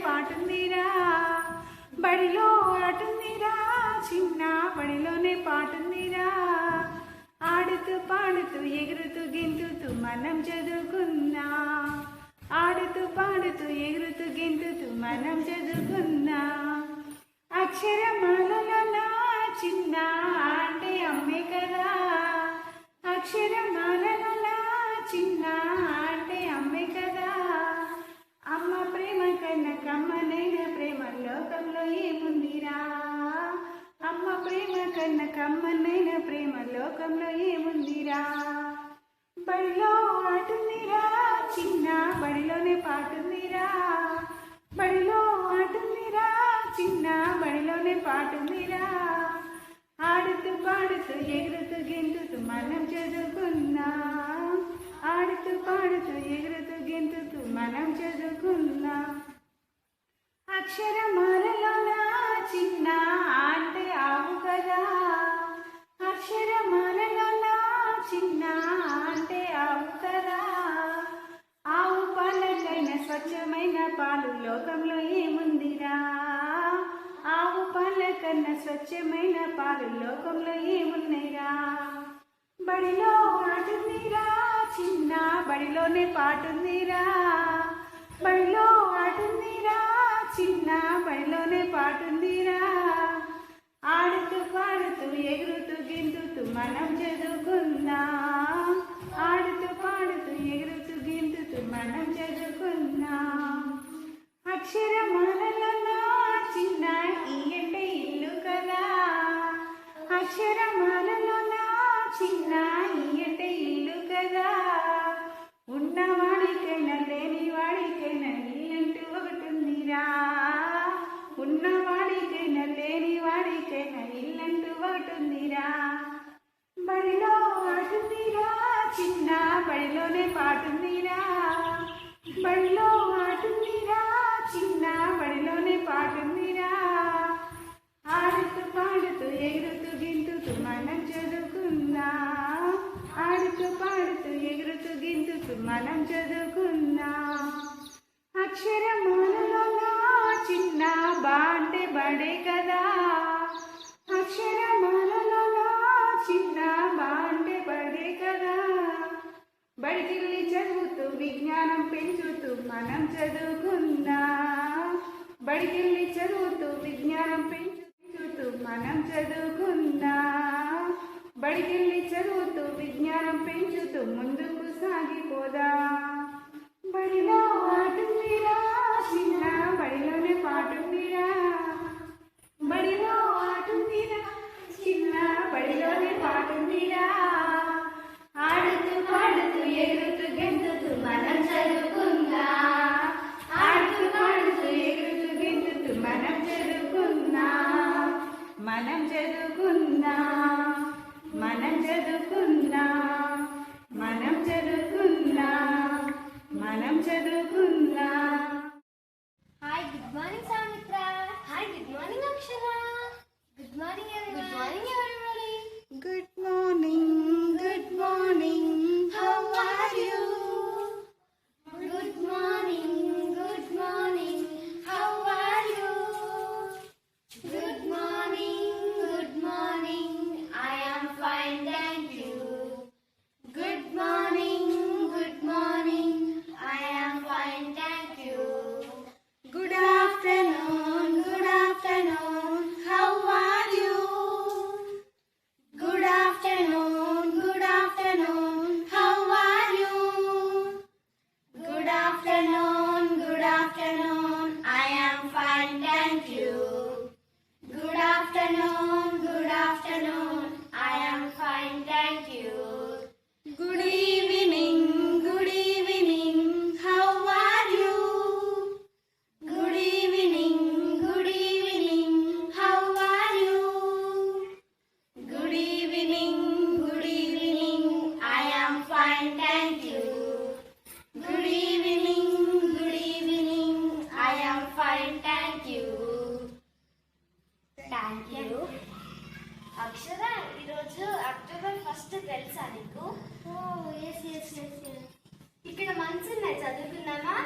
పాటుందిరా బడిలో ఆటుందిరా చిన్న బడిలోనే పాటుందిరా ఆడుతూ పాడుతూ ఎగురుతూ గింతుతూ మనం చదువుకున్నా ఆడుతూ పాడుతూ ఎగురుతూ గింతుతూ మనం చదువుకున్నా అక్షరమాలలో నా చిన్న అంటే అమ్మే కదా. అక్షరమా పాటుందిరా బడిలో ఆటుందిరా చిన్న బడిలోనే పాటుందిరా ఆడుతూ పాడుతూ ఎగురుతూ గెంతుతూ మనం చదువుకున్నా ఆడుతూ పాడుతూ ఎగురుతూ గెంతుతూ మనం చదువుకున్నా అక్షరం పాలకన్నా స్వచ్ఛమైన పాలు లోకంలో ఏమున్నాయిరా? బడిలో ఆటుందిరా చిన్న బడిలోనే పాటుందిరా బడిలో ఆటుందిరా చిన్న బడిలోనే పాటుందిరా ఆడుతూ పాడుతూ ఎగురుతూ గింతుతూ మనం చదువుకుందాం. ఆడుతూ పాడుతూ బడిలోనే పాటుందిరా బడిలో ఆటుందిరా చిన్న బడిలోనే పాటుందిరా ఆడుతూ పాడుతూ ఎగురుతూ గింతుతూ మనం చదువుకుందా? ఆడుతూ పాడుతూ ఎగురుతూ గింతుతూ మనం చదువుకుందా? అక్షరమాలలో నా చిన్న బాంటే బడే కదా. బడికెళ్ళి చదువుతూ విజ్ఞానం పెంచుతూ మనం చదువుకుందా? బడికెళ్ళి చదువుతూ విజ్ఞానం పెంచుతూ మనం చదువుకుందా? బడికెళ్ళి చదువుతూ విజ్ఞానం పెంచుతూ ముందుకు సాగిపోదా. afternoon, good afternoon. I am fine, thank you. Good evening, good evening. How are you? Good evening, good evening. How are you? Good evening, good evening. I am fine, thank you. You Akshara ఈరోజు October first తెలుసా నీకు? Oh yes yes ఇక్కడ months ఉన్నాయి చదువుకుందామా?